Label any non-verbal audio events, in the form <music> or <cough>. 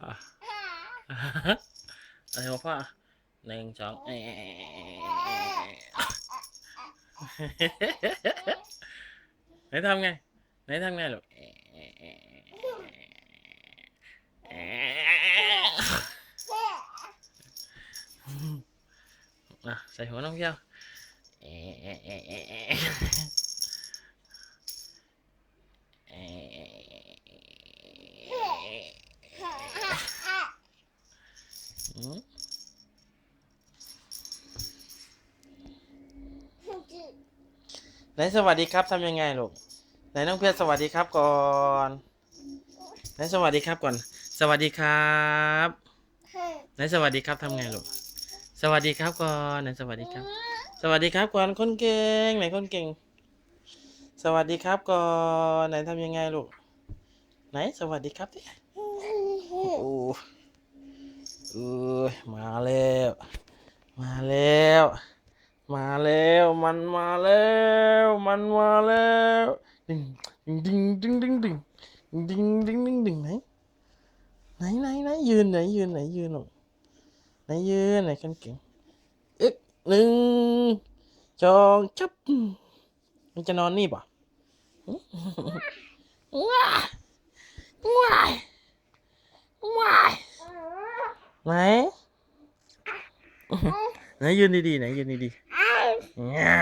아, 아, 배고파. 냉정. lấy thăm ngay lấy thăm ngay rồi <laughs> à, xài hổ không sao Yeah. <laughs> ไหนสวัสดีครับทำยังไงลูกไหนน้องเพียวสวัสดีครับก่อนไหนสวัสดีครับก่อน สวัสดีครับไหนสวัสดีครับทำไงลูกสวัสดีครับก่อนไหนสวัสดีครับ สวัสดีครับก่อนคนเก่งไหนคนเก่ง สวัสดีครับก่อนไหนทำยังไงลูกไหนสวัสดีครับดิโอ้ เอ้ยมาแล้ว มาแล้ว มาแล้ว มันมาแล้ว มันมาแล้วดึงดึงดึงดึงดึงดึงดึงดึงดึงไหนไหนไหนไหนยืนไหนยืนไหนยืนลูกไหนยืนไหนคนเก่งเอ๊ะหนึ่งสองจับมันจะนอนนี่ป่ะว้ายว้ายว้าย ไหนไหนยืนดีๆไหนยืนดีๆเนี่ย